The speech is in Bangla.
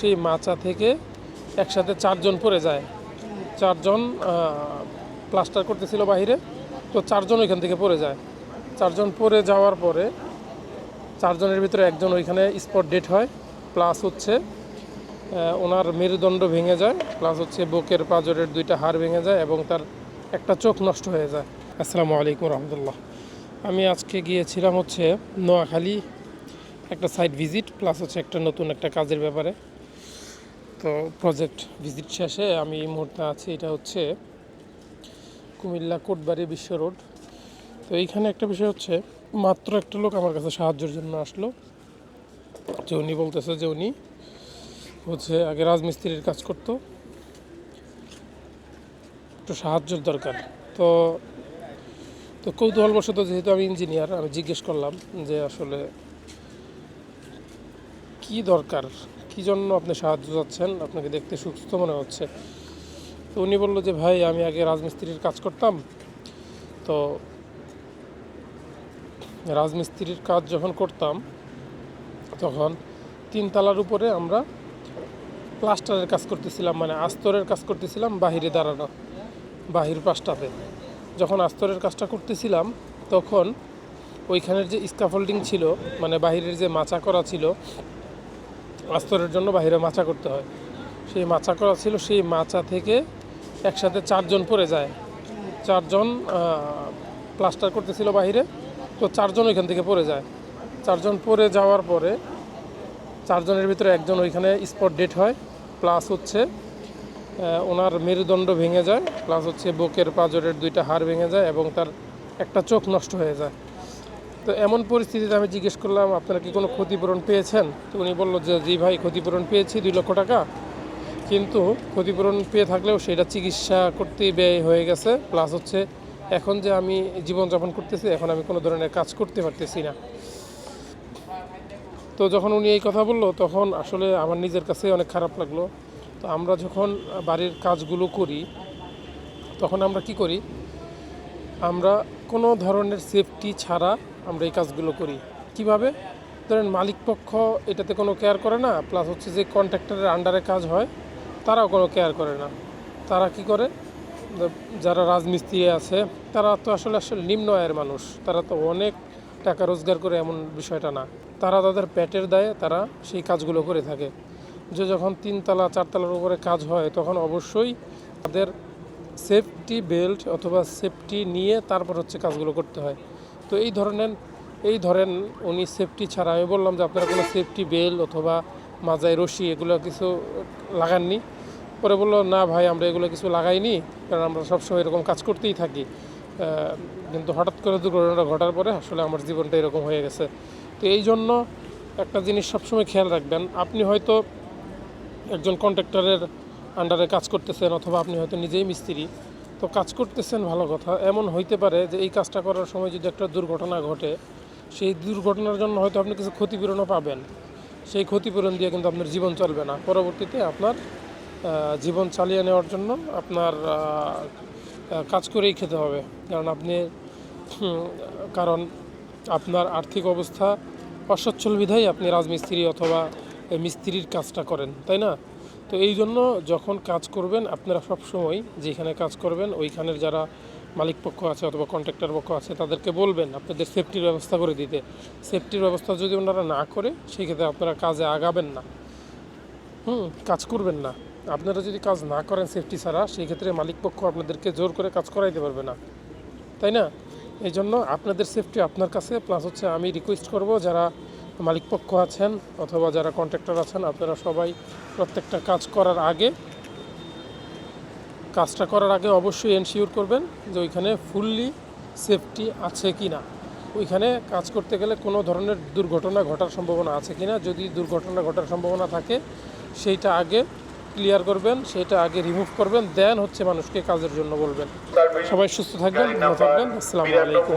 সেই মাচা থেকে একসাথে চারজন পড়ে যায়। চারজন প্লাস্টার করতেছিল বাহিরে, তো চারজন ওইখান থেকে পড়ে যায়। চারজন পড়ে যাওয়ার পরে চারজনের ভিতরে একজন ওইখানে স্পট ডেট হয় প্লাস হচ্ছে ওনার মেরুদণ্ড ভেঙে যায় প্লাস হচ্ছে বুকের পাজরের দুইটা হাড় ভেঙে যায় এবং তার একটা চোখ নষ্ট হয়ে যায়। আসসালামু আলাইকুম রহমতুল্লাহ। আমি আজকে গিয়েছিলাম হচ্ছে নোয়াখালী, একটা সাইট ভিজিট প্লাস হচ্ছে একটা নতুন একটা কাজের ব্যাপারে। তো প্রজেক্ট ভিজিট শেষে আমি এই মুহূর্তে আছি, এটা হচ্ছে কুমিল্লা কোটবাড়ি বিশ্ব রোড। তো এইখানে একটা বিষয় হচ্ছে, মাত্র একটা লোক আমার কাছে সাহায্যের জন্য আসলো। যে উনি বলতেছে যে উনি হচ্ছে আগে রাজমিস্ত্রির কাজ করতো। একটু সাহায্যের দরকার। তো তো কৌতূহলবশত যেহেতু আমি ইঞ্জিনিয়ার আমি জিজ্ঞেস করলাম যে আসলে কি দরকার? কি জন্য আপনি সাহায্য চাচ্ছেন? আপনাকে দেখতে সুস্থ মনে হচ্ছে। তো উনি বলল যে, ভাই, আমি আগে রাজমিস্ত্রির কাজ করতাম। তো রাজমিস্ত্রির কাজ যখন করতাম, তখন তিনতলার উপরে আমরা প্লাস্টারের কাজ করতেছিলাম মানে আস্তরের কাজ করতেছিলাম বাহিরে দাঁড়ানো, বাহির পাশটাতে যখন আস্তরের কাজটা করতেছিলাম, তখন ওইখানের যে স্কাফোল্ডিং ছিল মানে বাহিরের যে মাচা করা ছিল আস্তরের জন্য বাইরে মাচা করতে হয়। সেই মাচা করা ছিল, সেই মাচা থেকে একসাথে চারজন পড়ে যায়। চারজন প্লাস্টার করতেছিল বাহিরে তো চারজন ওইখান থেকে পড়ে যায়। চারজন পড়ে যাওয়ার পরে চারজনের ভিতরে একজন ওইখানে স্পট ডেট হয় প্লাস হচ্ছে ওনার মেরুদণ্ড ভেঙে যায় প্লাস হচ্ছে বুকের পাজরের দুইটা হাড় ভেঙে যায় এবং তার একটা চোখ নষ্ট হয়ে যায়। তো এমন পরিস্থিতিতে আমি জিজ্ঞেস করলাম, আপনারা কি কোনো ক্ষতিপূরণ পেয়েছেন? তো উনি বলল যে, জি ভাই, ক্ষতিপূরণ পেয়েছি দুই লক্ষ টাকা। কিন্তু ক্ষতিপূরণ পেয়ে থাকলেও সেটা চিকিৎসা করতে ব্যয় হয়ে গেছে। প্লাস হচ্ছে এখন যে আমি জীবনযাপন করতেছি, এখন আমি কোনো ধরনের কাজ করতে পারতেছি না। তো যখন উনি এই কথা বলল, তখন আসলে আমার নিজের কাছে অনেক খারাপ লাগল। তো আমরা যখন বাড়ির কাজগুলো করি, তখন আমরা কি করি? আমরা কোনো ধরনের সেফটি ছাড়া আমরা এই কাজগুলো করি। কীভাবে? ধরেন মালিক পক্ষ এটাতে কোনো কেয়ার করে না প্লাস হচ্ছে যে কন্ট্রাক্টরের আন্ডারে কাজ হয়, তারাও কোনো কেয়ার করে না। তারা কি করে? যারা রাজমিস্ত্রি আছে, তারা তো আসলে আসলে নিম্ন আয়ের মানুষ, তারা তো অনেক টাকা রোজগার করে এমন বিষয়টা না। তারা তাদের পেটের দায়ে তারা সেই কাজগুলো করে থাকে। যে যখন তিনতলা, চারতলার উপরে কাজ হয়, তখন অবশ্যই তাদের সেফটি বেল্ট অথবা সেফটি নিয়ে তারপর হচ্ছে কাজগুলো করতে হয়। তো এই ধরনের, এই ধরেন উনি সেফটি ছাড়া, আমি বললাম যে আপনারা কোনো সেফটি বেল অথবা মাজায় রশি এগুলো কিছু লাগাননি। পরে বলল, না ভাই, আমরা এগুলো কিছু লাগাইনি, কারণ আমরা সবসময় এরকম কাজ করতেই থাকি। কিন্তু হঠাৎ করে দুর্ঘটনাটা ঘটার পরে আসলে আমার জীবনটা এরকম হয়ে গেছে। তো এই জন্য একটা জিনিস সবসময় খেয়াল রাখবেন, আপনি হয়তো একজন কন্ট্রাক্টরের আন্ডারে কাজ করতেছেন অথবা আপনি হয়তো নিজেই মিস্ত্রি তো কাজ করতেছেন ভালো কথা। এমন হইতে পারে যে এই কাজটা করার সময় যদি একটা দুর্ঘটনা ঘটে, সেই দুর্ঘটনার জন্য হয়তো আপনি কিছু ক্ষতিপূরণও পাবেন। সেই ক্ষতিপূরণ দিয়ে কিন্তু আপনার জীবন চলবে না। পরবর্তীতে আপনার জীবন চালিয়ে নেওয়ার জন্য আপনার কাজ করেই খেতে হবে। কারণ আপনি কারণ আপনার আর্থিক অবস্থা অসচ্ছল বিধায় আপনি রাজমিস্ত্রি অথবা মিস্ত্রির কাজটা করেন, তাই না? তো এই জন্য যখন কাজ করবেন, আপনারা সবসময় যেখানে কাজ করবেন, ওইখানের যারা মালিক পক্ষ আছে অথবা কন্ট্রাক্টর পক্ষ আছে, তাদেরকে বলবেন আপনাদের সেফটির ব্যবস্থা করে দিতে। সেফটির ব্যবস্থা যদি ওনারা না করে সেই ক্ষেত্রে আপনারা কাজে আগাবেন না। হুম, কাজ করবেন না। আপনারা যদি কাজ না করেন সেফটি ছাড়া সেই ক্ষেত্রে মালিক পক্ষ আপনাদেরকে জোর করে কাজ করাইতে পারবে না। তাই না? এই জন্য আপনাদের সেফটি আপনার কাছে প্লাস হচ্ছে আমি রিকোয়েস্ট করব যারা মালিক পক্ষ আছেন অথবা যারা কন্ট্রাক্টর আছেন আপনারা সবাই প্রত্যেকটা কাজ করার আগে কাজটা করার আগে অবশ্যই এনশিওর করবেন যে ওইখানে ফুললি সেফটি আছে কি না ওইখানে কাজ করতে গেলে কোনো ধরনের দুর্ঘটনা ঘটার সম্ভাবনা আছে কি না যদি দুর্ঘটনা ঘটার সম্ভাবনা থাকে সেইটা আগে ক্লিয়ার করবেন সেটা আগে রিমুভ করবেন দেন হচ্ছে মানুষকে কাজের জন্য বলবেন। সবাই সুস্থ থাকবেন ভালো থাকবেন। আসসালামু আলাইকুম।